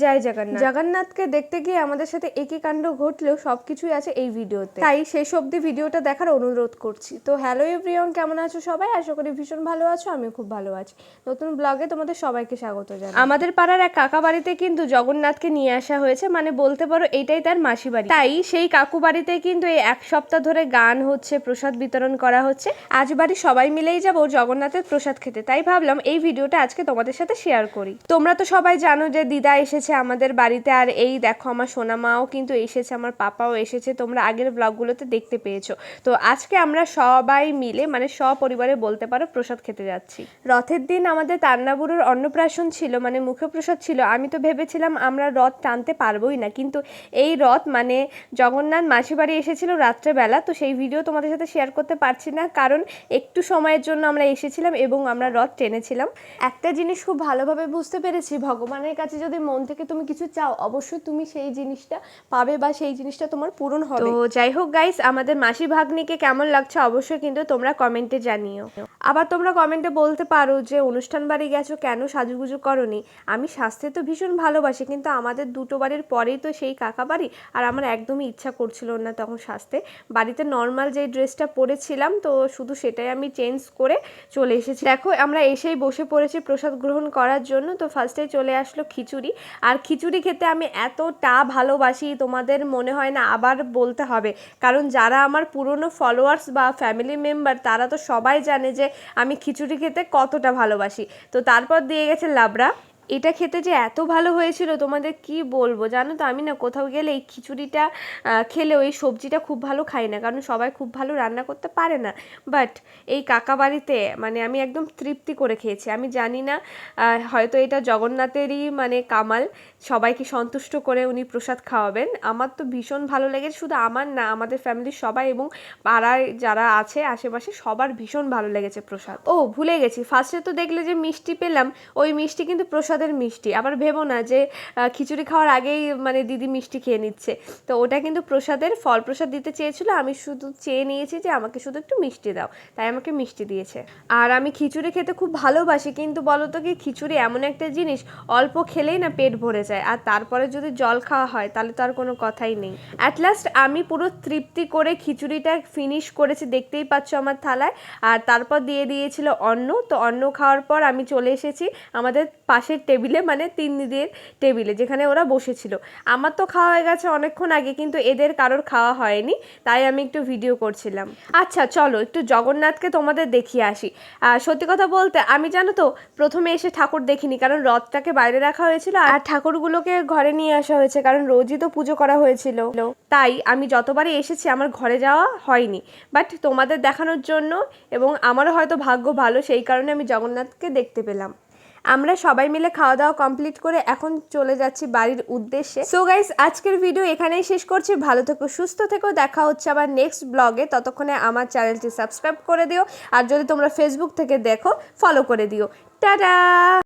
জয় জগন্নাথ। জগন্নাথকে দেখতে গিয়ে আমাদের সাথে একই কাণ্ড ঘটলেও সব কিছুই আছে এই ভিডিওতে। তাই শেষ অবধি ভিডিওটা দেখার অনুরোধ করছি। তো হ্যালো এভরিওয়ান কেমন আছো সবাই? আশা করি ভীষণ ভালো আছো আমি খুব ভালো আছি। নতুন ব্লগে তোমাদের সবাইকে স্বাগত জানাই। আমাদের পাড়ার এক কাকা বাড়িতে কিন্তু জগন্নাথকে নিয়ে আসা হয়েছে মানে বলতে পারো এইটাই তার মাসি বাড়ি। তাই সেই কাকু বাড়িতে কিন্তু এই এক সপ্তাহ ধরে গান হচ্ছে প্রসাদ বিতরণ করা হচ্ছে। আজ বাড়ি সবাই মিলেই যাব জগন্নাথের প্রসাদ খেতে। তাই ভাবলাম এই ভিডিওটা আজকে তোমাদের সাথে শেয়ার করি। তোমরা তো সবাই জানো যে দিদা এসেছে আমাদের বাড়িতে আর এই দেখো আমার সোনা মাও কিন্তু এসেছে, আমার পাপাও এসেছে, তোমরা আগের ব্লগগুলোতে দেখতে পেয়েছ। তো আজকে আমরা সবাই মিলে মানে সপরিবারে বলতে পারো, প্রসাদ খেতে যাচ্ছি। রথের দিন আমাদের তান্নাবুড়োর অন্নপ্রাশন ছিল মানে মুখে প্রসাদ ছিল। আমি তো ভেবেছিলাম আমরা রথ টানতে পারবোই না, কিন্তু এই রথ মানে জগন্নাথ মাসি বাড়ি এসেছিল রাত্রেবেলা, তো সেই ভিডিও তোমাদের সাথে শেয়ার করতে পারছি না, কারণ একটু সময়ের জন্য আমরা এসেছিলাম এবং আমরা রথ টেনেছিলাম। একটা জিনিস খুব ভালোভাবে বুঝতে পেরেছি, ভগবানের কাছে যদি মন থেকে তুমি কিছু চাও অবশ্যই তুমি সেই জিনিসটা পাবে বা সেই জিনিসটা তোমার পূরণ হবে। তো যাই হোক গাইস আমাদের মাসি ভাগ্নিকে কেমন লাগছে অবশ্যই কিন্তু তোমরা কমেন্টে জানিও। আবার তোমরা কমেন্টে বলতে পারো যে, অনুষ্ঠান বাড়ি গেছো কেন? সাজুগুজু করনি। আমি স্বাস্থ্যে তো ভীষণ ভালোবাসি, কিন্তু আমাদের দুটো বাড়ির পরেই তো সেই কাকা বাড়ি। আর আমার একদমই ইচ্ছা করছিল না তখন সাজতে বাড়িতে নর্মাল যে ড্রেসটা পরেছিলাম, তো শুধু সেটাই আমি চেঞ্জ করে চলে এসেছি। দেখো, আমরা এসেই বসে পড়েছি প্রসাদ গ্রহণ করার জন্য। তো ফার্স্টে চলে আসলো খিচুড়ি। আর খিচুড়ি খেতে আমি এতটা ভালোবাসি, তোমাদের মনে হয় না? আবার বলতে হবে। কারণ যারা আমার পুরনো ফলোয়ার্স বা ফ্যামিলি মেম্বার তারা তো সবাই জানে যে আমি খিচুড়ি খেতে কতটা ভালোবাসি। তো তারপর দিয়ে গেছে লাবড়া। এটা খেতে যে এত ভালো হয়েছিল, তোমাদের কি বলব? জানো তো, আমি না কোথাও গেলে এই খিচুড়িটা খেলে ওই সবজিটা খুব ভালো খাই না। কারণ সবাই খুব ভালো রান্না করতে পারে না। বাট এই কাকা বাড়িতে মানে আমি একদম তৃপ্তি করে খেয়েছি। আমি জানি না হয়তো এটা জগন্নাথেরই মানে কামাল। সবাইকে সন্তুষ্ট করে উনি প্রসাদ খাওয়াবেন। আমার তো ভীষণ ভালো লেগেছে। শুধু আমার না, আমাদের ফ্যামিলির সবাই এবং পাড়ায় যারা আছে, আশেপাশে সবার ভীষণ ভালো লেগেছে প্রসাদ। ও, ভুলে গেছি। ফার্স্টে তো দেখলে যে মিষ্টি পেলাম। ওই মিষ্টি কিন্তু প্রসাদের মিষ্টি। আবার ভেবো না যে খিচুড়ি খাওয়ার আগেই মানে দিদি মিষ্টি খেয়ে নিচ্ছে। তো ওটা কিন্তু প্রসাদের ফল প্রসাদ দিতে চেয়েছিল। আমি শুধু চেয়ে নিয়েছি যে, আমাকে শুধু একটু মিষ্টি দাও। তাই আমাকে মিষ্টি দিয়েছে। আর আমি খিচুড়ি খেতে খুব ভালোবাসি, কিন্তু বলো তো কি, খিচুড়ি এমন একটা জিনিস, অল্প খেলেই না পেট ভরে যায়। আর তারপরে যদি জল খাওয়া হয়, তাহলে তো আর কোনো কথাই নেই। অ্যাট লাস্ট আমি পুরো তৃপ্তি করে খিচুড়িটা ফিনিশ করেছি, দেখতেই পাচ্ছ আমার থালায়। আর তারপর দিয়ে দিয়েছিল অন্ন। তো অন্ন খাওয়ার পর আমি চলে এসেছি আমাদের পাশের টেবিলে মানে তিন দিদির টেবিলে, যেখানে ওরা বসেছিল। আমার তো খাওয়া হয়ে গেছে অনেকক্ষণ আগে, কিন্তু এদের কারোর খাওয়া হয়নি, তাই আমি একটু ভিডিও করছিলাম। আচ্ছা চলো, একটু জগন্নাথকে তোমাদের দেখিয়ে আসি। সত্যি কথা বলতে, আমি জানো তো, প্রথমে এসে ঠাকুর দেখিনি, কারণ রথটাকে বাইরে রাখা হয়েছিল আর ঠাকুরগুলোকে ঘরে নিয়ে আসা হয়েছে, কারণ রোজই তো পুজো করা হয়েছিল। তাই আমি যতবারই এসেছি, আমার ঘরে যাওয়া হয়নি। বাট তোমাদের দেখানোর জন্য এবং আমারও হয়তো ভাগ্য ভালো, সেই কারণে আমি জগন্নাথকে দেখতে পেলাম। আমরা সবাই মিলে খাওয়া দাওয়া কমপ্লিট করে এখন চলে যাচ্ছি বাড়ির উদ্দেশ্যে। সো গাইস আজকের ভিডিও এখানেই শেষ করছি। ভালো থেকো, সুস্থ থেকো। দেখা হচ্ছে আবার নেক্সট ব্লগে ততক্ষণে আমার চ্যানেলটি সাবস্ক্রাইব করে দিও। আর যদি তোমরা ফেসবুক থেকে দেখো ফলো করে দিও। টাটা